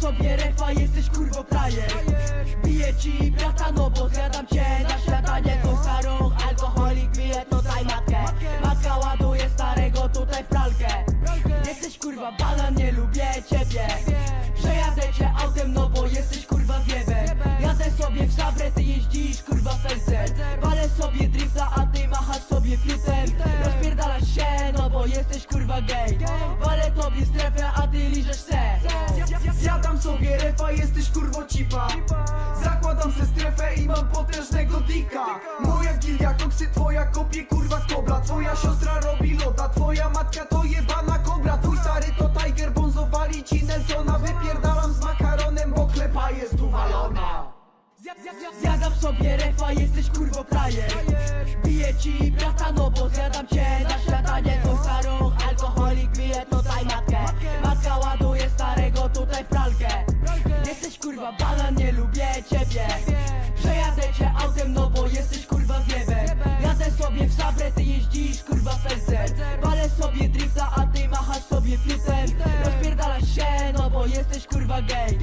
sobie refa, jesteś kurwo frajer. Biję ci brata, no bo zjadam cię. Na śniadanie To staruch, alkoholik, bije tutaj matkę. Matka ładuje starego tutaj w pralkę. Jesteś kurwa banan, nie lubię ciebie. Przejadę cię autem, no bo jesteś kurwa zjebem Jadę sobie w sabrę, ty jeździsz kurwa felcem. Walę sobie drifta, a ty machasz sobie fiutem Rozpierdalasz się, no bo jesteś kurwa gay Tobie strefę, a ty liżesz Zjadam sobie refa, jesteś kurwo cipa. Zakładam se strefę i mam potężnego dika. Moja gilia koksy, twoja kopie kurwa kobra. Twoja siostra robi loda, twoja matka to jebana kobra. Twój stary to Tiger, bonzowali ci Nelsona. Wypierdalam z makaronem, bo klepa jest uwalona Zjadam sobie refa, jesteś kurwo frajer. Biję ci brata, no bo zjadam cię kurwa banan, nie lubię ciebie. Przejadę cię autem, no bo jesteś kurwa zjebem Jadę sobie w sabrę, ty jeździsz kurwa felcem. Walę sobie drifta, a ty machasz sobie fiutem Rozpierdalasz się, no bo jesteś kurwa gay